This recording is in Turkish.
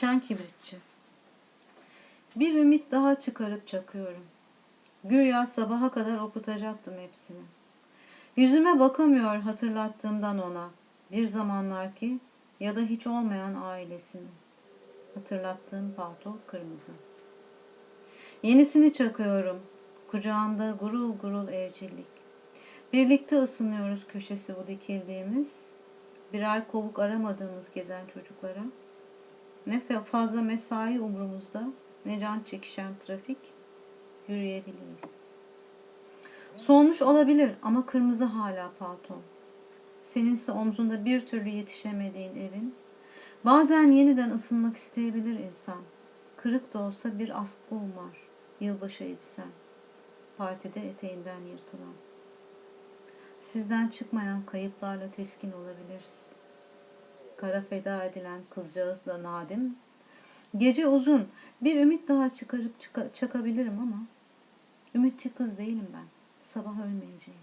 Şen kibritçi. Bir ümit daha çıkarıp çakıyorum. Güya sabaha kadar okutacaktım hepsini. Yüzüme bakamıyor hatırlattığımdan ona. Bir zamanlar ki ya da hiç olmayan ailesini. Hatırlattığım palto kırmızı. Yenisini çakıyorum. Kucağımda gurul gurul evcillik. Birlikte ısınıyoruz köşesi bu dikildiğimiz. Birer kovuk aramadığımız gezen çocuklara. Ne fazla mesai umrumuzda, ne can çekişen trafik. Yürüyebiliriz. Solmuş olabilir ama kırmızı hala palton. Seninse omzunda bir türlü yetişemediğin evin. Bazen yeniden ısınmak isteyebilir insan. Kırık da olsa bir askı umar. Yılbaşı elbisen. Partide eteğinden yırtılan. Sizden çıkmayan kayıplarla teskin olabiliriz. Kara feda edilen kızcağız da nadim. Gece uzun. Bir ümit daha çıkarıp çıka- çakabilirim ama ümitçi kız değilim ben. Sabah ölmeyeceğim.